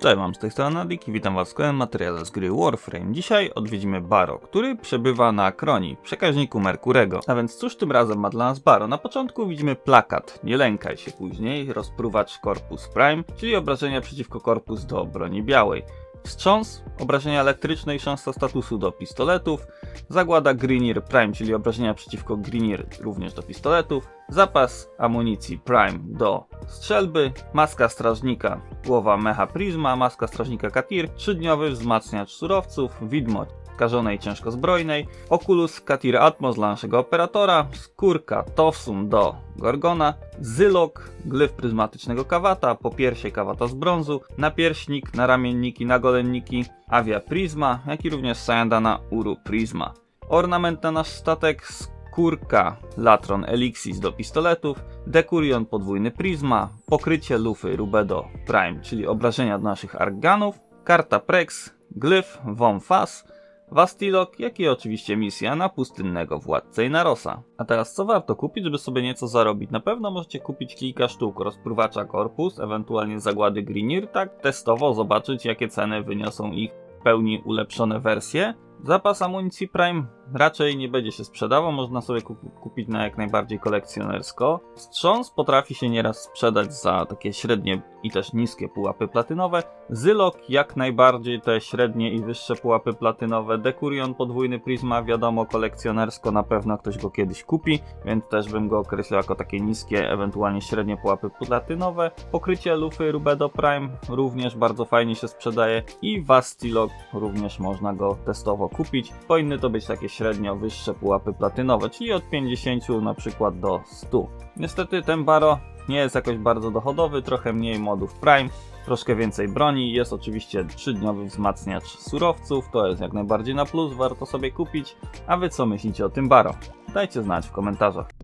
Cześć, mam z tej strony Nadik i witam was w kolejnym materiale z gry Warframe. Dzisiaj odwiedzimy Baro, który przebywa na Kroni, przekaźniku Merkurego. A więc cóż tym razem ma dla nas Baro? Na początku widzimy plakat, nie lękaj się później, rozpruwacz Corpus Prime, czyli obrażenia przeciwko Corpus do broni białej. Wstrząs, obrażenia elektryczne i szansa statusu do pistoletów. Zagłada Greeneer Prime, czyli obrażenia przeciwko Greeneer również do pistoletów. Zapas amunicji Prime do strzelby. Maska strażnika, głowa Mecha Prisma, maska strażnika Katir. Trzydniowy wzmacniacz surowców, widmo skażonej ciężko zbrojnej, Oculus Katir Atmos dla naszego operatora, skórka Tofsum do Gorgona, Zylok, glyf pryzmatycznego kawata, popiersie kawata z brązu, napierśnik, naramienniki, nagolenniki, Avia Prisma, jak i również Sayandana Uru Prisma. Ornament na nasz statek, skórka Latron Elixis do pistoletów, Decurion podwójny Prisma, pokrycie lufy Rubedo Prime, czyli obrażenia do naszych arganów, karta Prex, glyf Von Fas, Wastilok, jak i oczywiście misja na pustynnego władcę Inarosa. A teraz co warto kupić, żeby sobie nieco zarobić? Na pewno możecie kupić kilka sztuk rozpruwacza Corpus, ewentualnie zagłady Greeneer, tak testowo zobaczyć jakie ceny wyniosą ich w pełni ulepszone wersje. Zapas amunicji Prime raczej nie będzie się sprzedawał, można sobie kup- kupić na jak najbardziej kolekcjonersko. Wstrząs potrafi się nieraz sprzedać za takie średnie i też niskie pułapy platynowe. Zylok jak najbardziej te średnie i wyższe pułapy platynowe. Decurion podwójny Prisma wiadomo kolekcjonersko na pewno ktoś go kiedyś kupi, więc też bym go określał jako takie niskie, ewentualnie średnie pułapy platynowe. Pokrycie lufy Rubedo Prime również bardzo fajnie się sprzedaje i Vastilok również można go testowo kupić. Powinny to być takie średnio wyższe pułapy platynowe, czyli od 50 na przykład do 100. Niestety ten Baro nie jest jakoś bardzo dochodowy, trochę mniej modów Prime, troszkę więcej broni, jest oczywiście 3-dniowy wzmacniacz surowców, to jest jak najbardziej na plus, warto sobie kupić. A wy co myślicie o tym Baro? Dajcie znać w komentarzach.